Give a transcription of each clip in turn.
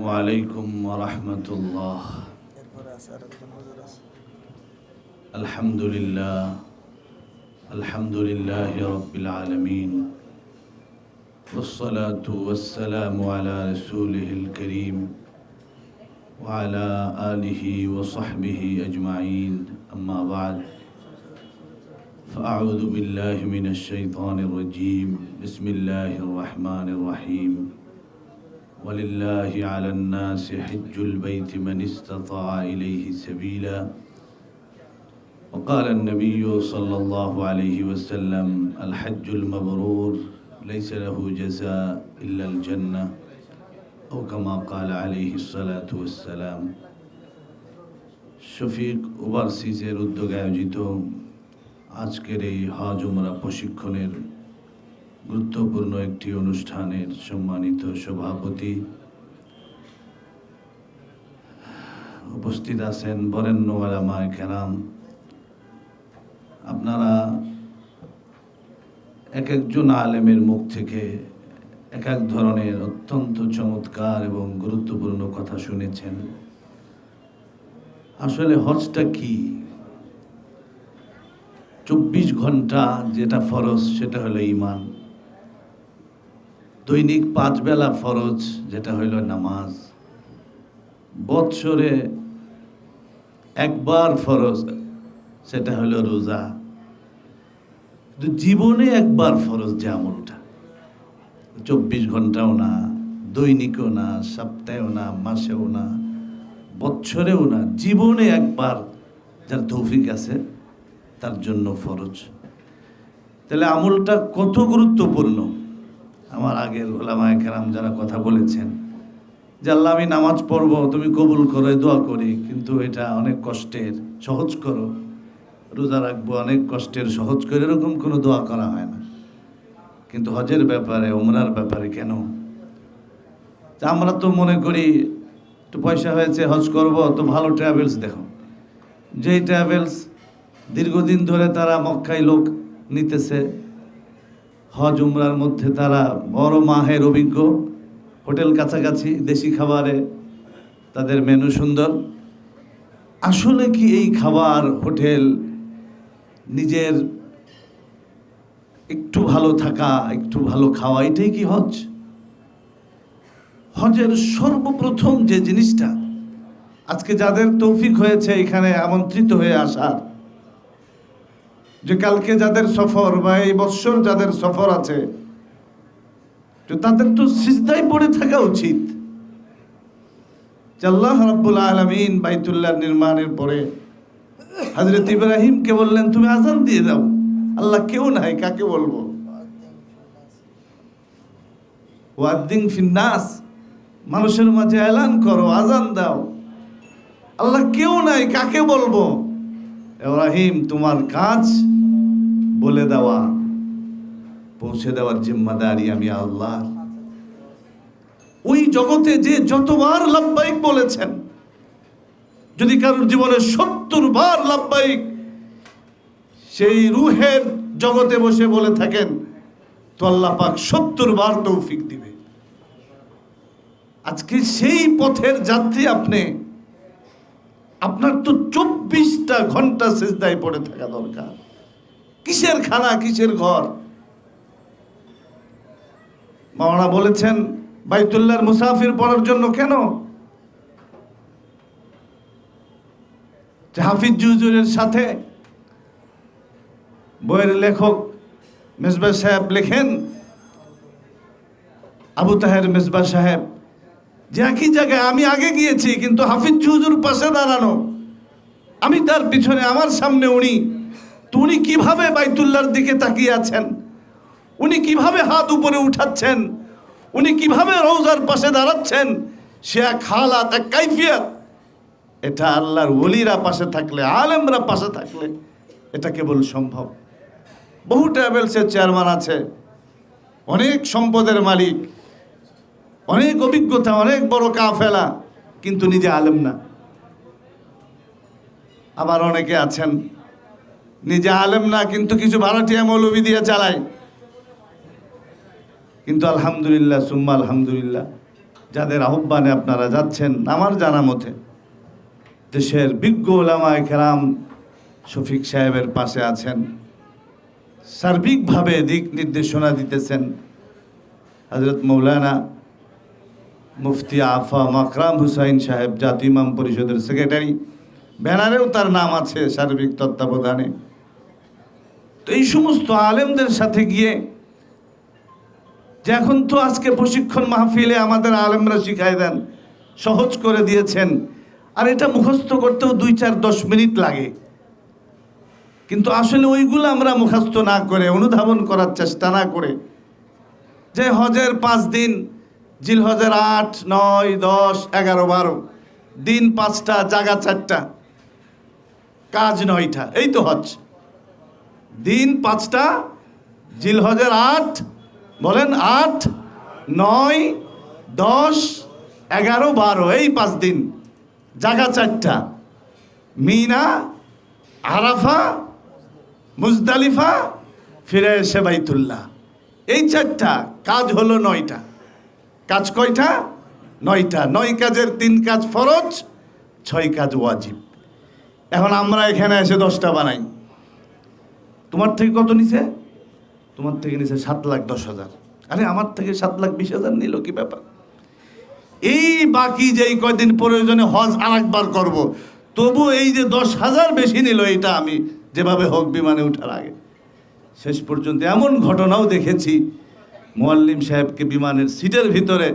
وعليكم ورحمة الله এরপরে আছে আর একজন হুজুর আছে الحمد لله الحمد لله رب العالمين والصلاة والسلام على رسوله الكريم وعلى آله وصحبه أجمعين أما بعد فأعوذ بالله من الشيطان الرجيم بسم الله الرحمن الرحيم ولله على الناس حج البيت من استطاع إليه سبيلا وقال النبي صلى الله عليه وسلم الحج المبرور ليس له جزاء إلا الجنة أو كما قال عليه الصلاة والسلام শফিক ওভারসিজের উদ্যোগে আয়োজিত আজকের এই হজ উমরা প্রশিক্ষণের গুরুত্বপূর্ণ একটি অনুষ্ঠানের সম্মানিত সভাপতি উপস্থিত আছেন বরেণ্যওয়ালা মায় কেরাম আপনারা এক একজন আলেমের মুখ থেকে এক এক ধরনের অত্যন্ত চমৎকার এবং গুরুত্বপূর্ণ কথা শুনেছেন। আসলে হজটা কি? চব্বিশ ঘণ্টা যেটা ফরজ, সেটা হলো ইমান দৈনিক পাঁচ বেলা ফরজ, যেটা হইল নামাজ। বৎসরে একবার ফরজ, সেটা হলো রোজা। জীবনে একবার ফরজ যে আমলটা, চব্বিশ ঘন্টাও না, দৈনিকও না, সপ্তাহেও না, মাসেও না, বৎসরেও না, জীবনে একবার যার তৌফিক আছে, তার জন্য ফরজ। তাহলে আমলটা কত গুরুত্বপূর্ণ? আমার আগের ওলামায় কেরাম যারা কথা বলেছেন, যে আল্লাহ আমি নামাজ পড়ব, তুমি কবুল করো দোয়া করি, কিন্তু এটা অনেক কষ্টের, সহজ করো। রোজা রাখব অনেক কষ্টের, সহজ করে এরকম কোনো দোয়া করা হয় না। কিন্তু হজের ব্যাপারে ওমরার ব্যাপারে কেন? আমরা তো মনে করি, একটু পয়সা হয়েছে, হজ করব, তো ভালো ট্রাভেলস দেখো। যেই ট্রাভেলস দীর্ঘদিন ধরে তারা মক্কায় লোক নিতেছে হজ উমরার মধ্যে তারা বড় মাহের অভিজ্ঞ। হোটেল কাছাকাছি, দেশি খাবারে তাদের মেনু সুন্দর। আসলে কি এই খাবার, হোটেল নিজের একটু ভালো থাকা, একটু ভালো খাওয়া, এটাই কি হজ? হজের সর্বপ্রথম যে জিনিসটা, আজকে যাদের তৌফিক হয়েছে এখানে আমন্ত্রিত হয়ে আসার যে কালকে যাদের সফর বা এই বৎসর যাদের সফর আছে তাদের তো সিজদাই পড়ে থাকা উচিত। আল্লাহ রাব্বুল আলামিন বাইতুল্লাহ নির্মাণের পরে হযরত ইব্রাহিমকে বললেন, তুমি আজান দিয়ে দাও। আল্লাহ কেউ নাই, কাকে বলব? ওয়াদ্দিন ফিন্নাস, মানুষের মাঝে এলান করো আজান দাও। আল্লাহ কেউ নাই, কাকে বলব? ইব্রাহিম, তোমার কাজ বলে দেওয়া, পৌঁছে দেওয়ার জিম্মাদারি আমি আল্লাহ ওই জগতে যে যতবার লাভবাহিক বলেছেন, যদি কারোর জীবনে সত্তর বার লাভবাহিক, সেই রুহের জগতে বসে বলে থাকেন, তো আল্লাহ পাক সত্তর বার তৌফিক দিবে। আজকে সেই পথের যাত্রী আপনি, আপনার তো চব্বিশটা ঘণ্টা সেজদায় পড়ে থাকা দরকার। কিসের খানা, কিসের ঘর? মাওনা বলেছেন, বাইতুল্লাহর মুসাফির পড়ার জন্য কেন? হাফিজ জুজুরের সাথে বইয়ের লেখক মেজবা সাহেব লেখেন, আবু তাহের মেজবা সাহেব, যে একই জায়গায় আমি আগে গিয়েছি, কিন্তু হাফিজ জুজুর পাশে দাঁড়ানো। আমি তার পিছনে আমার সামনে উনি, তো উনি কীভাবে বাইতুল্লার দিকে তাকিয়ে আছেন? উনি কীভাবে হাত উপরে উঠাচ্ছেন? উনি কীভাবে রৌজার পাশে দাঁড়াচ্ছেন? সে এক হালাত, এক কাইফিয়াত। এটা আল্লাহর ওলিরা পাশে থাকলে, আলেমরা পাশে থাকলে এটা কেবল সম্ভব। বহু ট্রাভেলসের চেয়ারম্যান আছে, অনেক সম্পদের মালিক, অনেক অভিজ্ঞতা, অনেক বড় কাফেলা, কিন্তু নিজে আলেম না। আবার অনেকে আছেন। নিজে আলেম না, কিন্তু কিছু ভারতীয় মৌলবি দিয়ে চালায়। কিন্তু আলহামদুলিল্লাহ, সুম্মা আলহামদুলিল্লাহ, যাদের আহ্বানে আপনারা যাচ্ছেন, আমার জানা মতে, দেশের বিজ্ঞ ওলামায় খেরাম শফিক সাহেবের পাশে আছেন, সার্বিকভাবে দিক নির্দেশনা দিতেছেন হজরত মৌলানা মুফতি আফা মাকরাম হুসাইন সাহেব, জাতীয় ইমাম পরিষদের সেক্রেটারি। ব্যানারেও তার নাম আছে সার্বিক তত্ত্বাবধানে। তো এই সমস্ত আলেমদের সাথে গিয়ে যে এখন তো আজকে প্রশিক্ষণ মাহফিলে আমাদের আলেমরা শিখাই দেন, সহজ করে দিয়েছেন। আর এটা মুখস্থ করতেও দুই চার দশ মিনিট লাগে। কিন্তু আসলে ওইগুলো আমরা মুখস্থ না করে, অনুধাবন করার চেষ্টা না করে যে হজের পাঁচ দিন জিল হজের আট, নয়, দশ, এগারো, বারো, দিন পাঁচটা জাগা চারটা কাজ নয়টা এই তো হজ। দিন পাঁচটা জিল হজের আট, বলেন আট, নয়, দশ, এগারো, বারো, এই পাঁচ দিন। জাগা চারটা। মিনা, আরাফা, মুজদালিফা, ফিরে এসে বাইতুল্লাহ। এই চারটা, কাজ হলো নয়টা। কাজ কয়টা? নয়টা। নয় কাজের তিন কাজ ফরজ, ছয় কাজ ওয়াজিব। এখন আমরা এখানে এসে দশটা বানাই। তোমার থেকে কত নিছে? তোমার থেকে নিছে সাত লাখ দশ হাজার। আরে, আমার থেকে সাত লাখ বিশ হাজার নিল কি ব্যাপার? এই বাকি যেই কয়দিন প্রয়োজনে হজ আর একবার করব তবু এই যে দশ হাজার বেশি নিল, এটা আমি যেভাবে হোক বিমানে ওঠার আগে। শেষ পর্যন্ত এমন ঘটনাও দেখেছি, মোয়াল্লিম সাহেবকে বিমানের সিটের ভিতরে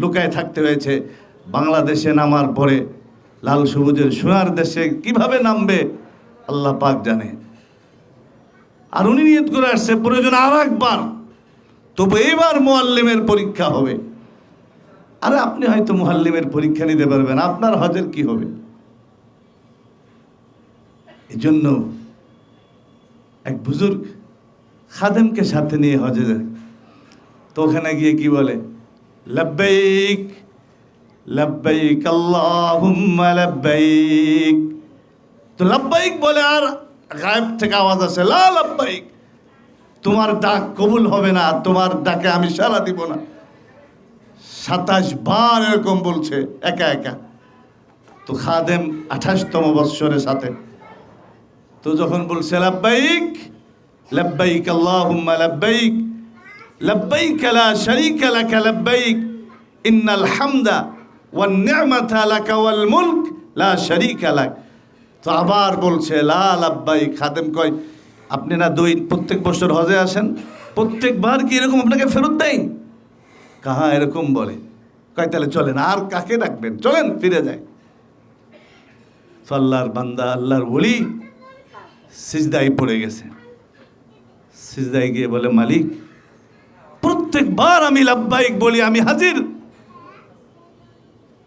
লুকায় থাকতে হয়েছে। বাংলাদেশে নামার পরে লাল সবুজের সোনার দেশে কীভাবে নামবে, আল্লাহ পাক জানে। আর উনি নিয়ত করে আসছে, প্রয়োজন আর একবার। তবু এইবার মোয়াল্লিমের পরীক্ষা হবে। আরে আপনি হয়তো মোহাল্লিমের পরীক্ষা নিতে পারবেন, আপনার হজের কি হবে? এই জন্য এক বুজুর্গ খাদেমকে সাথে নিয়ে হজে যায়। তো ওখানে গিয়ে কি বলে? লব্বাইক লব্বাইক আল্লাহুম্মা লব্বাইক তো লব্বাইক বলে আর গায়েব থেকে আওয়াজ আসে, লা লব্বাইক তোমার ডাক কবুল হবে না, তোমার ডাকে আমি সারা দিব না। সাতাশ বার এরকম বলছে, একা একা। তো খাদেম আঠাশতম বৎসরের সাথে। তো যখন বলছে, লাব্বাইক লাব্বাইক আল্লাহুম্মা লাব্বাইক লাব্বাইক লা শারীকা লাকা লাব্বাইক, ইন্নাল হামদা ওয়ান নি'মাতা লাকা ওয়াল লা শারীকা লাক। তো আবার বলছে, লা লাব্বাইক। খাদেম কয়, আপনি না দুই, প্রত্যেক বছর হজে আসেন? প্রত্যেকবার কি এরকম আপনাকে ফেরত দেয়? কাহা, এরকম বলে। কয়, তাহলে চলেন, আর কাকে ডাকবেন? চলেন, ফিরে যায় আল্লাহর বান্দা, আল্লাহর বলি সিজদাই পড়ে গেছে। সিজদাই গিয়ে বলে, মালিক, প্রত্যেকবার আমি লাব্বাইক বলি, আমি হাজির।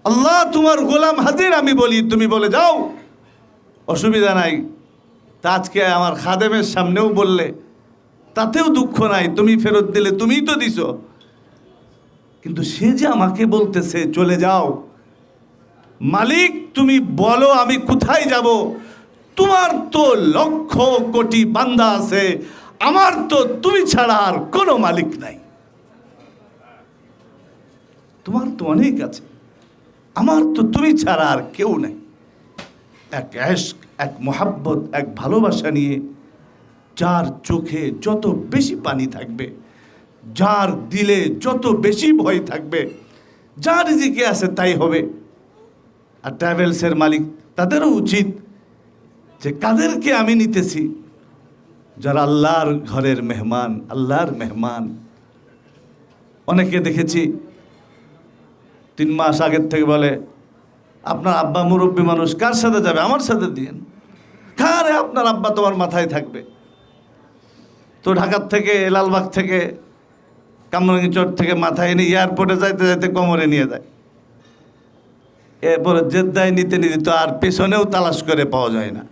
আল্লাহ, তোমার গোলাম হাজির, আমি বলি, তুমি বলে যাও। অসুবিধা নাই। তা আজকে আমার খাদেমের সামনেও বললে, তাতেও দুঃখ নাই, তুমি ফেরত দিলে তুমিই তো দিছো। কিন্তু সে যে আমাকে বলতেছে, চলে যাও। মালিক, তুমি বলো, আমি কোথায় যাব? তোমার তো লক্ষ কোটি বান্দা আছে, আমার তো তুমি ছাড়া আর কোনো মালিক নাই। তোমার তো অনেক আছে। আমার তো তুমি ছাড়া আর কেউ নেই। এক এশক এক মোহাব্বত, এক ভালোবাসা নিয়ে যার চোখে যত বেশি পানি থাকবে, যার দিলে যত বেশি ভয় থাকবে, যার রিজিকে আছে তাই হবে। আর ট্রাভেলসের মালিক তাদেরও উচিত যে কাদেরকে আমি নিতেছি, যারা আল্লাহর ঘরের মেহমান, আল্লাহর মেহমান। অনেকে দেখেছি তিন মাস আগের থেকে বলে, আপনার আব্বা মুরব্বী মানুষ কার সাথে যাবে? আমার সাথে দিয়েন। কারে? আপনার আব্বা তোমার মাথায় থাকবে। তো ঢাকার থেকে, লালবাগ থেকে, কামরাঙ্গি কামরাঙ্গিচর থেকে মাথায় এনে এয়ারপোর্টে যাইতে যাইতে কোমরে নিয়ে যায়। এরপরে জেদ্দায় নিতে নিতে তো আর পেছনেও তালাশ করে পাওয়া যায় না।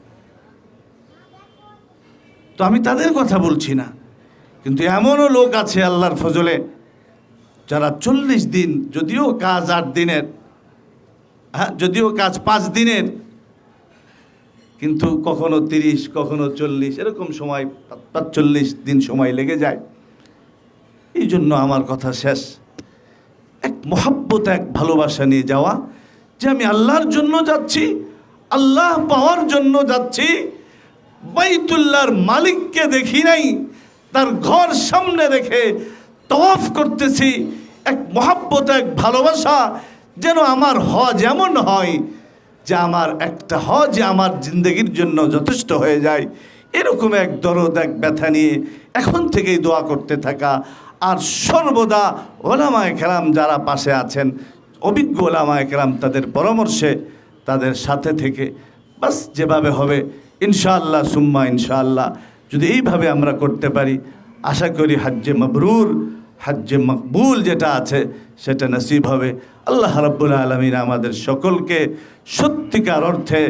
তো আমি তাদের কথা বলছি না। কিন্তু এমনও লোক আছে আল্লাহর ফজলে যারা চল্লিশ দিন, যদিও কাজ আট দিনের হ্যাঁ যদিও কাজ পাঁচ দিনের, কিন্তু কখনো তিরিশ, কখনো চল্লিশ, এরকম সময়, পাঁচচল্লিশ দিন সময় লেগে যায়। এই জন্য আমার কথা শেষ। এক মহাব্বত, এক ভালোবাসা নিয়ে যাওয়া, যে আমি আল্লাহর জন্য যাচ্ছি, আল্লাহ পাওয়ার জন্য যাচ্ছি, বাইতুল্লাহর মালিককে দেখি নাই, তার ঘর সামনে রেখে তওয়াফ করতেছি এক মহাব্বত, এক ভালোবাসা যেন আমার হজ এমন হয় যে আমার একটা হজ আমার জিন্দগির জন্য যথেষ্ট হয়ে যায়। এরকম এক দরদ, এক ব্যথা নিয়ে এখন থেকেই দোয়া করতে থাকা। আর সর্বদা ওলামায় খেলাম যারা পাশে আছেন, অভিজ্ঞ ওলামায় খেলাম তাদের পরামর্শে, তাদের সাথে থেকে বাস যেভাবে হবে, ইনশাআল্লাহ, সুম্মা ইনশাআল্লাহ, যদি এইভাবে আমরা করতে পারি, আশা করি হাজ্জে মবরুর হাজ্জে মকবুল যেটা আছে, সেটা নসিব হবে। আল্লাহ রাব্বুল আলমিন আমাদের সকলকে সত্যিকার অর্থে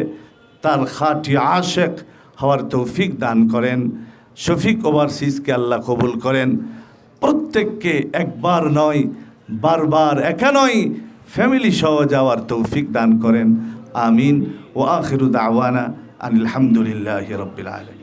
তার খাটি আশেক হওয়ার তৌফিক দান করেন। শফিক ওভারসিজকে আল্লাহ কবুল করেন। প্রত্যেককে একবার নয়, বারবার একা নয়, ফ্যামিলি সহ যাওয়ার তৌফিক দান করেন। আমিন। ও আখিরুদ আওয়ানা আনিল হামদুলিল্লাহ রব্বিল আলমী